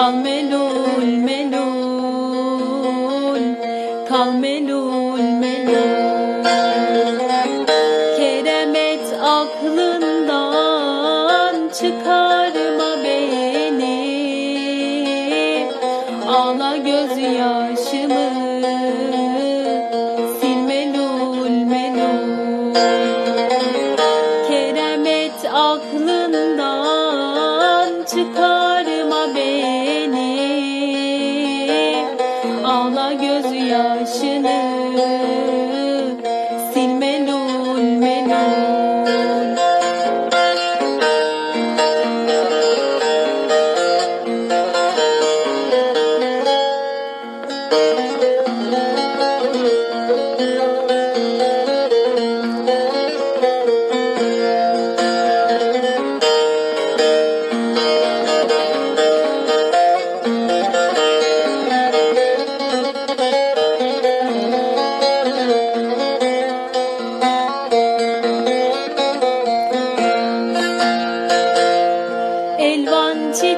Kal melul melul. Kal melul melul. Keremet aklından çıkarma beni. Ağla gözyaşımı Sil melul melul. Keremet aklından çıkarma beni. Gözyaşını sil